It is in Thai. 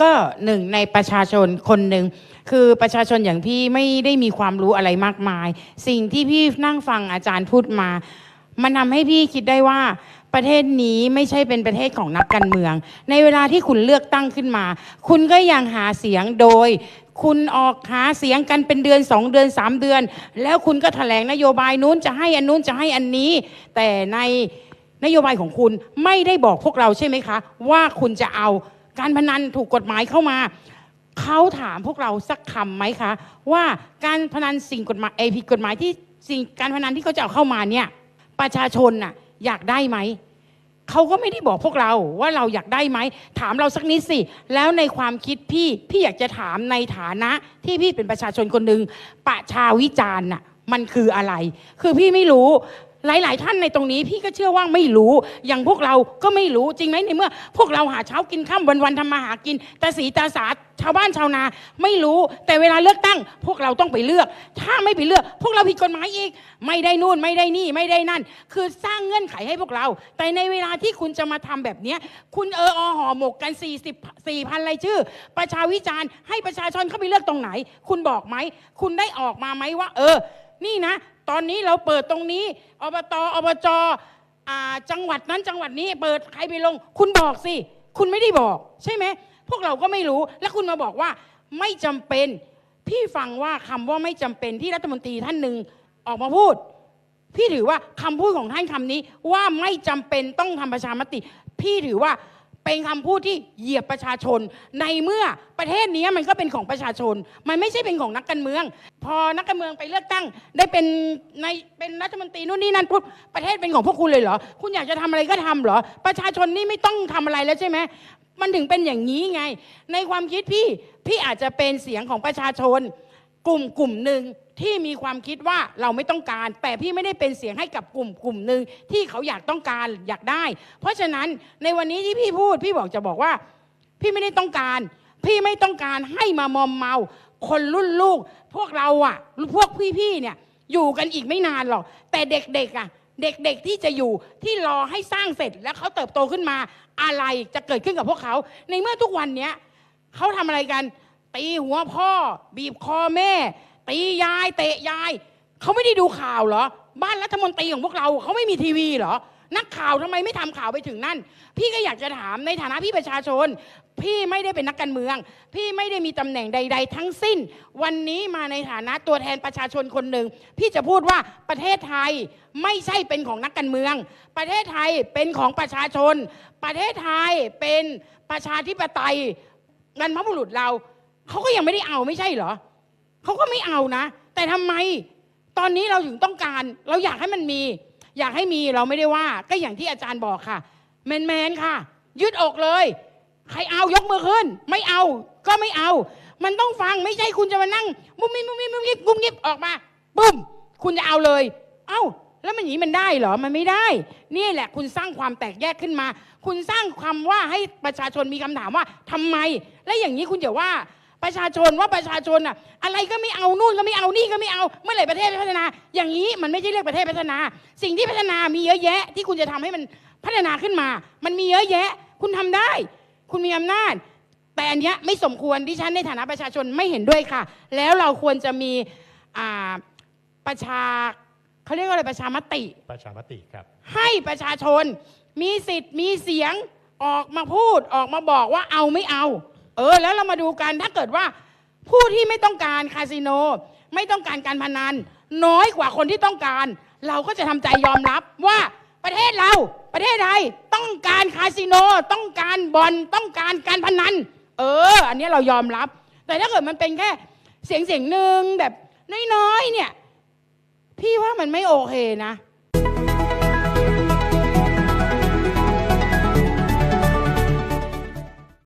ก็หนึ่งในประชาชนคนหนึ่งคือประชาชนอย่างพี่ไม่ได้มีความรู้อะไรมากมาย สิ่งที่พี่นั่งฟังอาจารย์พูดมา มันทำให้พี่คิดได้ว่าประเทศนี้ไม่ใช่เป็นประเทศของนักการเมือง ในเวลาที่คุณเลือกตั้งขึ้นมา คุณก็ยังหาเสียงโดย คุณออกหาเสียงกันเป็นเดือนสองเดือนสามเดือน แล้วคุณก็แถลงนโยบายนู้นจะให้อันนู้นจะให้อันนี้ แต่ในนโยบายของคุณไม่ได้บอกพวกเราใช่ไหมคะ ว่าคุณจะเอา การพนันถูกกฎหมายเข้ามา เขาถามพวกเราสักคำไหมคะ ว่าการพนันสิ่งกฎหมายเอผิดกฎหมายที่สิ่งการพนันที่เขาจะเอาเข้ามาเนี่ยประชาชนน่ะอยากได้ไหมเขาก็ไม่ได้บอกพวกเราว่าเราอยากได้ไหม ถามเราสักนิดสิ แล้วในความคิดพี่ พี่อยากจะถามในฐานะที่พี่เป็นประชาชนคนหนึ่งประชาวิจารณ์น่ะมันคืออะไร คือพี่ไม่รู้ หลาย ๆ ท่านในตรงนี้พี่ก็เชื่อว่าไม่รู้ อย่างพวกเราก็ไม่รู้จริงไหมในเมื่อ พวกเราหาเช้ากินข้ามวันๆทำมาหากินตาสีตาสาชาวบ้านชาวนาไม่รู้ แต่เวลาเลือกตั้ง พวกเราต้องไปเลือก ถ้าไม่ไปเลือก พวกเราผิดกฎหมายอีก ไม่ได้นู่นไม่ได้นี่ไม่ได้นั่น คือสร้างเงื่อนไขให้พวกเรา แต่ในเวลาที่คุณจะมาทำแบบเนี้ยคุณเอออห่อหมกกัน 40 4พันรายชื่อ ประชาวิจารณ์ให้ประชาชนเข้าไปเลือกตรงไหน คุณบอกไหม คุณได้ออกมาไหมว่า เออ นี่นะ ตอนนี้เราเปิดตรงนี้อบตอบจอจังหวัดนั้นจังหวัดนี้เปิดใครไปลง คุณบอกสิ คุณไม่ได้บอก ใช่ไหม พวกเราก็ไม่รู้ แล้วคุณมาบอกว่าไม่จำเป็น พี่ฟังว่าคำว่าไม่จำเป็นที่รัฐมนตรีท่านหนึ่งออกมาพูด พี่ถือว่าคำพูดของท่านคำนี้ว่าไม่จำเป็นต้องทำประชามติ พี่ถือว่า เป็นคำพูดที่เหยียบประชาชน ในเมื่อประเทศนี้มันก็เป็นของประชาชน มันไม่ใช่เป็นของนักการเมือง พอนักการเมืองไปเลือกตั้ง ได้เป็นในเป็นรัฐมนตรีนู่นนี่นั่นปุ๊บประเทศเป็นของพวกคุณเลยเหรอ คุณอยากจะทำอะไรก็ทำเหรอ ประชาชนนี่ไม่ต้องทำอะไรแล้วใช่ไหมมันถึงเป็นอย่างนี้ไง ในความคิดพี่พี่อาจจะเป็นเสียงของประชาชน กลุ่มกลุ่มหนึ่ง ที่มีความคิดว่าเราไม่ต้องการ แต่พี่ไม่ได้เป็นเสียงให้กับกลุ่มกลุ่มหนึ่งที่เขาอยากต้องการอยากได้ เพราะฉะนั้นในวันนี้ที่พี่พูด พี่บอกจะบอกว่า พี่ไม่ได้ต้องการ พี่ไม่ต้องการให้มามอมเมา คนรุ่นลูก พวกเราอะพวกพี่ๆเนี่ยอยู่กันอีกไม่นานหรอกแต่เด็กๆอะเด็กๆที่จะอยู่ที่รอให้สร้างเสร็จแล้วเขาเติบโตขึ้นมาอะไรจะเกิดขึ้นกับพวกเขา ในเมื่อทุกวันเนี้ยเขาทำอะไรกัน ตีหัวพ่อ บีบคอแม่ ตียายเตะยายเขาไม่ได้ดูข่าวเหรอ บ้านรัฐมนตรีของพวกเราเขาไม่มีทีวีเหรอ นักข่าวทำไมไม่ทำข่าวไปถึงนั่น พี่ก็อยากจะถามในฐานะพี่ประชาชน พี่ไม่ได้เป็นนักการเมือง พี่ไม่ได้มีตำแหน่งใด ๆ ทั้งสิ้น วันนี้มาในฐานะตัวแทนประชาชนคนหนึ่งพี่จะพูดว่าประเทศไทยไม่ใช่เป็นของนักการเมือง ประเทศไทยเป็นของประชาชน ประเทศไทยเป็นประชาธิปไตยงันพบุรุษเราเขาก็ยังไม่ได้เอาไม่ใช่เหรอ เขาก็ไม่เอานะ แต่ทำไมตอนนี้เราถึงต้องการ เราอยากให้มันมี อยากให้มีเราไม่ได้ว่า ก็อย่างที่อาจารย์บอกค่ะ แมนแมนๆค่ะ ยืดอกเลย ใครเอายกมือขึ้น ไม่เอาก็ไม่เอา มันต้องฟังไม่ใช่คุณจะมานั่ง มุมมิมุ้มมิบมุมมิบมุ้มมิบออกมาปุ้มคุณจะเอาเลย เอ้า แล้วมันอย่างนี้มันได้เหรอ มันไม่ได้ นี่แหละ คุณสร้างความแตกแยกขึ้นมา คุณสร้างคำว่าให้ประชาชนมีคำถามว่าทำไม และอย่างนี้คุณอย่าว่า ประชาชนว่าประชาชนอะอะไรก็ไม่เอานู่นก็ไม่เอานี่ก็ไม่เอาเมื่อไหร่ประเทศพัฒนา อย่างนี้มันไม่ใช่เรียกประเทศพัฒนา สิ่งที่พัฒนามีเยอะแยะ ที่คุณจะทำให้มันพัฒนาขึ้นมา มันมีเยอะแยะ คุณทำได้ คุณมีอำนาจ แต่อันเนี้ยไม่สมควรดิฉันในฐานะประชาชนไม่เห็นด้วยค่ะ แล้วเราควรจะมีอ่าประชาเขาเรียกว่าอะไรประชามติ ประชามติครับ ให้ประชาชนมีสิทธิ์มีเสียงออกมาพูดออกมาบอกว่าเอาไม่เอา เออแล้วเรามาดูกันถ้าเกิดว่า ผู้ที่ไม่ต้องการคาสิโน ไม่ต้องการการพนัน น้อยกว่าคนที่ต้องการ เราก็จะทำใจยอมรับว่าประเทศเราประเทศไทยต้องการคาสิโน ต้องการบอลต้องการการพนัน เออ อันนี้เรายอมรับ แต่ถ้าเกิดมันเป็นแค่เสียงเสียงหนึ่งแบบน้อยๆเนี่ย พี่ว่ามันไม่โอเคนะ